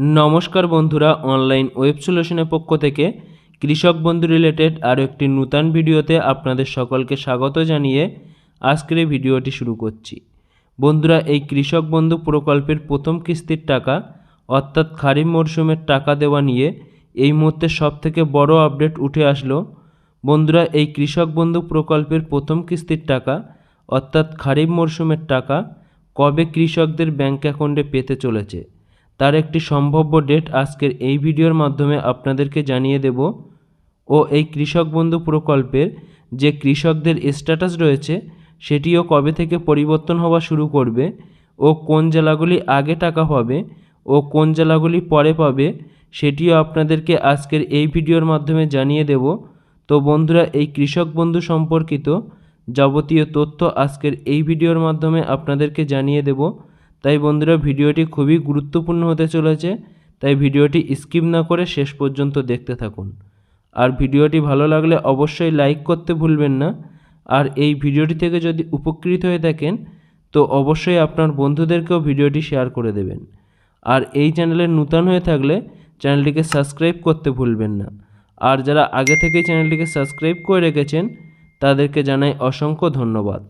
নমস্কার বন্ধুরা online web সলিউশনের পক্ষ থেকে কৃষক বন্ধু রিলেটেড আরও একটি নূতন ভিডিওতে আপনাদের সকলকে স্বাগত জানিয়ে আজকের এই ভিডিওটি শুরু করছি। বন্ধুরা, এই কৃষক বন্ধু প্রকল্পের প্রথম কিস্তির টাকা, অর্থাৎ খারিফ মরশুমের টাকা দেওয়া নিয়ে এই মুহূর্তে সবথেকে বড় আপডেট উঠে আসলো। বন্ধুরা, এই কৃষক বন্ধু প্রকল্পের প্রথম কিস্তির টাকা, অর্থাৎ খারিফ মরশুমের টাকা, কবে কৃষকদের ব্যাংক অ্যাকাউন্টে পেতে চলেছে? তার একটি সম্ভাব্য ডেট আজকের এই ভিডিওর মাধ্যমে আপনাদেরকে জানিয়ে দেব ও এই কৃষক বন্ধু প্রকল্পের যে কৃষকদের স্ট্যাটাস রয়েছে, সেটিও কবে থেকে পরিবর্তন হওয়া শুরু করবে ও কোন জেলাগুলি আগে টাকা পাবে ও কোন জেলাগুলি পরে পাবে, সেটিও আপনাদেরকে আজকের এই ভিডিওর মাধ্যমে জানিয়ে দেব। তো বন্ধুরা, এই কৃষক বন্ধু সম্পর্কিত যাবতীয় তথ্য আজকের এই ভিডিওর মাধ্যমে আপনাদেরকে জানিয়ে দেব। তাই বন্ধুরা ভিডিওটি খুবই গুরুত্বপূর্ণ হতে চলেছে, তাই ভিডিওটি স্কিপ না করে শেষ পর্যন্ত দেখতে থাকুন। আর ভিডিওটি ভালো লাগলে অবশ্যই লাইক করতে ভুলবেন না। আর এই ভিডিওটি থেকে যদি উপকৃত হয়ে থাকেন, তো অবশ্যই আপনার বন্ধুদেরকেও ভিডিওটি শেয়ার করে দেবেন। আর এই চ্যানেলে নূতন হয়ে থাকলে চ্যানেলটিকে সাবস্ক্রাইব করতে ভুলবেন না। আর যারা আগে থেকেই চ্যানেলটিকে সাবস্ক্রাইব করে রেখেছেন, তাদেরকে জানাই অসংখ্য ধন্যবাদ।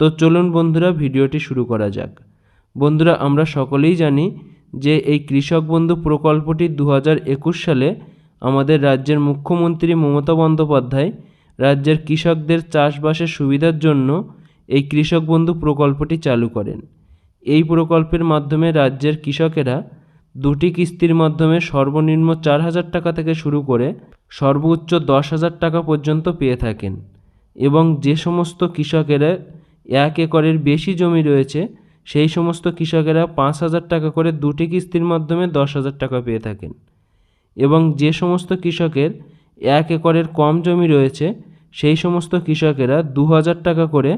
তো চলুন বন্ধুরা, ভিডিওটি শুরু করা যাক। বন্ধুরা, আমরা সকলেই জানি যে এই কৃষক বন্ধু প্রকল্পটি দু সালে আমাদের রাজ্যের মুখ্যমন্ত্রী মমতা বন্দ্যোপাধ্যায় রাজ্যের কৃষকদের চাষবাসের সুবিধার জন্য এই কৃষক বন্ধু প্রকল্পটি চালু করেন। এই প্রকল্পের মাধ্যমে রাজ্যের কৃষকেরা দুটি কিস্তির মাধ্যমে সর্বনিম্ন চার হাজার টাকা থেকে শুরু করে সর্বোচ্চ দশ হাজার টাকা পর্যন্ত পেয়ে থাকেন এবং যে সমস্ত কৃষকেরা এক একরের বেশি জমি রয়েছে সেই সমস্ত কৃষকেরা পাঁচ হাজার টাকা করে দুটি কিস্তির মাধ্যমে দশ হাজার টাকা পেয়ে থাকেন। এবং যে সমস্ত কৃষকের এক একরের কম জমি রয়েছে, সেই সমস্ত কৃষকেরা দু হাজার টাকা করে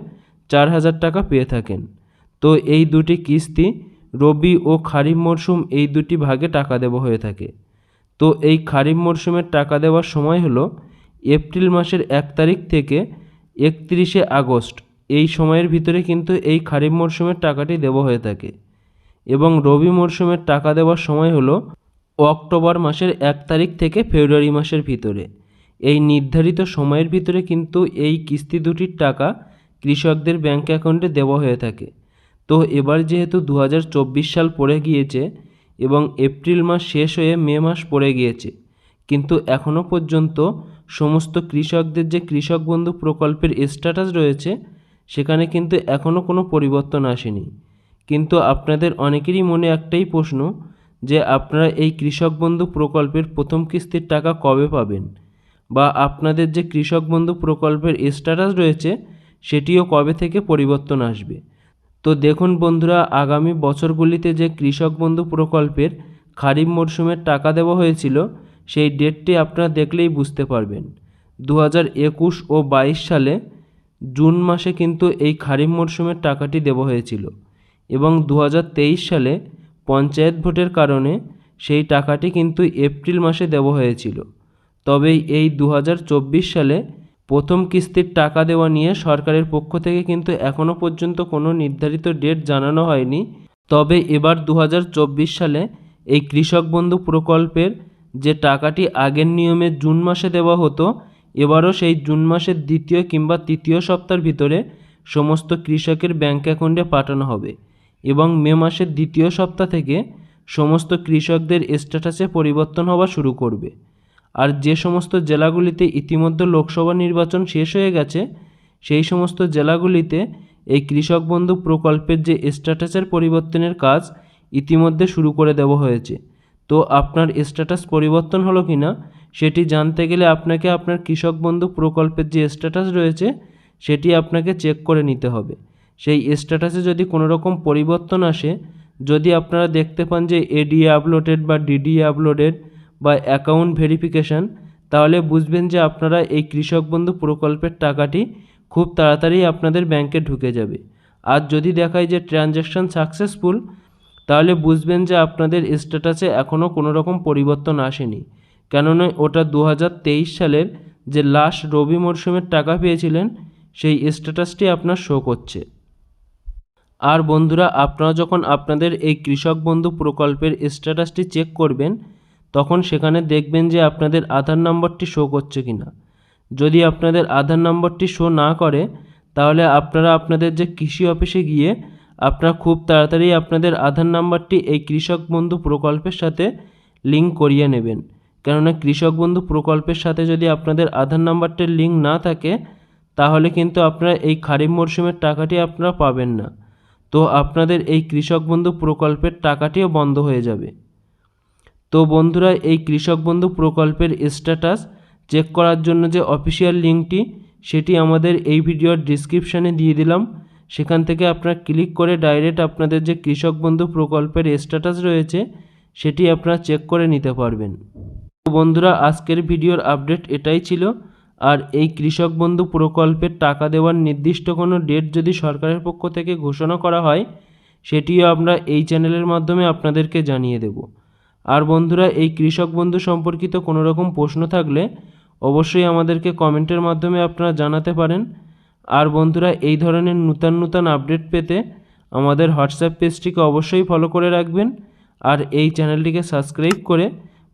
চার হাজার টাকা পেয়ে থাকেন। তো এই দুটি কিস্তি রবি ও খারিফ মরশুম এই দুটি ভাগে টাকা দেওয়া হয়ে থাকে। তো এই খারিফ মরশুমের টাকা দেওয়ার সময় হলো এপ্রিল মাসের এক তারিখ থেকে একত্রিশে আগস্ট এই সময়ের ভিতরে কিন্তু এই খারিফ মরশুমের টাকাটি দেওয়া হয়ে থাকে। এবং রবি মরশুমের টাকা দেওয়ার সময় হলো অক্টোবর মাসের এক তারিখ থেকে ফেব্রুয়ারি মাসের ভিতরে। এই নির্ধারিত সময়ের ভিতরে কিন্তু এই কিস্তি দুটির টাকা কৃষকদের ব্যাঙ্ক অ্যাকাউন্টে দেওয়া হয়ে থাকে। তো এবার যেহেতু দু হাজার চব্বিশ সাল পড়ে গিয়েছে এবং এপ্রিল মাস শেষ হয়ে মে মাস পড়ে গিয়েছে, কিন্তু এখনও পর্যন্ত সমস্ত কৃষকদের যে কৃষক বন্ধু প্রকল্পের স্ট্যাটাস রয়েছে সেখানে কিন্তু এখনও কোনো পরিবর্তন আসেনি। কিন্তু আপনাদের অনেকেরই মনে একটাই প্রশ্ন যে আপনারা এই কৃষক বন্ধু প্রকল্পের প্রথম কিস্তির টাকা কবে পাবেন? বা আপনাদের যে কৃষক বন্ধু প্রকল্পের স্ট্যাটাস রয়েছে, সেটিও কবে থেকে পরিবর্তন আসবে? তো দেখুন বন্ধুরা, আগামী বছরগুলিতে যে কৃষক বন্ধু প্রকল্পের খারিফ মরশুমের টাকা দেওয়া হয়েছিল, সেই ডেটটি আপনারা দেখলেই বুঝতে পারবেন। দু একুশ ও বাইশ সালে জুন মাসে কিন্তু এই খারিফ মরশুমের টাকাটি দেওয়া হয়েছিল এবং দু হাজার তেইশ সালে পঞ্চায়েত ভোটের কারণে সেই টাকাটি কিন্তু এপ্রিল মাসে দেওয়া হয়েছিল। তবে এই দু হাজার চব্বিশ সালে প্রথম কিস্তির টাকা দেওয়া নিয়ে সরকারের পক্ষ থেকে কিন্তু এখনও পর্যন্ত কোনো নির্ধারিত ডেট জানানো হয়নি। তবে এবার দু হাজার চব্বিশ সালে এই কৃষক বন্ধু প্রকল্পের যে টাকাটি আগের নিয়মে জুন মাসে দেওয়া হতো এবারও সেই জুন মাসের দ্বিতীয় কিংবা তৃতীয় সপ্তাহের ভিতরে সমস্ত কৃষকের ব্যাঙ্ক অ্যাকাউন্টে পাঠানো হবে এবং মে মাসের দ্বিতীয় সপ্তাহ থেকে সমস্ত কৃষকদের স্ট্যাটাসে পরিবর্তন হওয়া শুরু করবে। আর যে সমস্ত জেলাগুলিতে ইতিমধ্যে লোকসভা নির্বাচন শেষ হয়ে গেছে, সেই সমস্ত জেলাগুলিতে এই কৃষক বন্ধু প্রকল্পের যে স্ট্যাটাসের পরিবর্তনের কাজ ইতিমধ্যে শুরু করে দেওয়া হয়েছে। তো আপনার স্ট্যাটাস পরিবর্তন হলো কি না সেটি জানতে গেলে আপনাকে আপনার কৃষক বন্ধু প্রকল্পের যে স্ট্যাটাস রয়েছে, সেটি আপনাকে চেক করে নিতে হবে। সেই স্ট্যাটাসে যদি কোনো রকম পরিবর্তন আসে, যদি আপনারা দেখতে পান যে এডিএ আপলোডেড বা ডিডি আপলোডেড বা অ্যাকাউন্ট ভেরিফিকেশান তাহলে বুঝবেন যে আপনারা এই কৃষক বন্ধু প্রকল্পের টাকাটি খুব তাড়াতাড়ি আপনাদের ব্যাংকে ঢুকে যাবে। আর যদি দেখায় যে ট্রানজ্যাকশান সাকসেসফুল তাহলে বুঝবেন যে আপনাদের স্ট্যাটাসে এখনও কোনো রকম পরিবর্তন আসেনি। কেননা ওটা দু হাজার তেইশ সালের যে লাস্ট রবি মরশুমের টাকা পেয়েছিলেন, সেই স্ট্যাটাসটি আপনার শো করছে। আর বন্ধুরা, আপনারা যখন আপনাদের এই কৃষক বন্ধু প্রকল্পের স্ট্যাটাসটি চেক করবেন, তখন সেখানে দেখবেন যে আপনাদের আধার নম্বরটি শো করছে কি না যদি আপনাদের আধার নম্বরটি শো না করে, তাহলে আপনারা আপনাদের যে কৃষি অফিসে গিয়ে আপনারা খুব তাড়াতাড়ি আপনাদের আধার নাম্বারটি এই কৃষক বন্ধু প্রকল্পের সাথে লিঙ্ক করিয়ে নেবেন। কেননা কৃষক বন্ধু প্রকল্পের সাথে যদি আপনাদের আধার নাম্বারটির লিঙ্ক না থাকে, তাহলে কিন্তু আপনারা এই খারিফ মরশুমের টাকাটি আপনারা পাবেন না। তো আপনাদের এই কৃষক বন্ধু প্রকল্পের টাকাটিও বন্ধ হয়ে যাবে। তো বন্ধুরা, এই কৃষক বন্ধু প্রকল্পের স্ট্যাটাস চেক করার জন্য যে অফিসিয়াল লিঙ্কটি, সেটি আমাদের এই ভিডিওর ডিসক্রিপশানে দিয়ে দিলাম। সেখান থেকে আপনারা ক্লিক করে ডাইরেক্ট আপনাদের যে কৃষক বন্ধু প্রকল্পের স্ট্যাটাস রয়েছে, সেটি আপনারা চেক করে নিতে পারবেন। বন্ধুরা, আজকের ভিডিওর আপডেট এটাই ছিল। আর এই কৃষক বন্ধু প্রকল্পের টাকা দেওয়ার নির্দিষ্ট কোনো ডেট যদি সরকারের পক্ষ থেকে ঘোষণা করা হয়, সেটিও আমরা এই চ্যানেলের মাধ্যমে আপনাদেরকে জানিয়ে দেব। আর বন্ধুরা, এই কৃষক বন্ধু সম্পর্কিত কোনো রকম প্রশ্ন থাকলে অবশ্যই আমাদেরকে কমেন্টের মাধ্যমে আপনারা জানাতে পারেন। আর বন্ধুরা, এই ধরনের নূতন নূতন আপডেট পেতে আমাদের হোয়াটসঅ্যাপ পেজটিকে অবশ্যই ফলো করে রাখবেন। আর এই চ্যানেলটিকে সাবস্ক্রাইব করে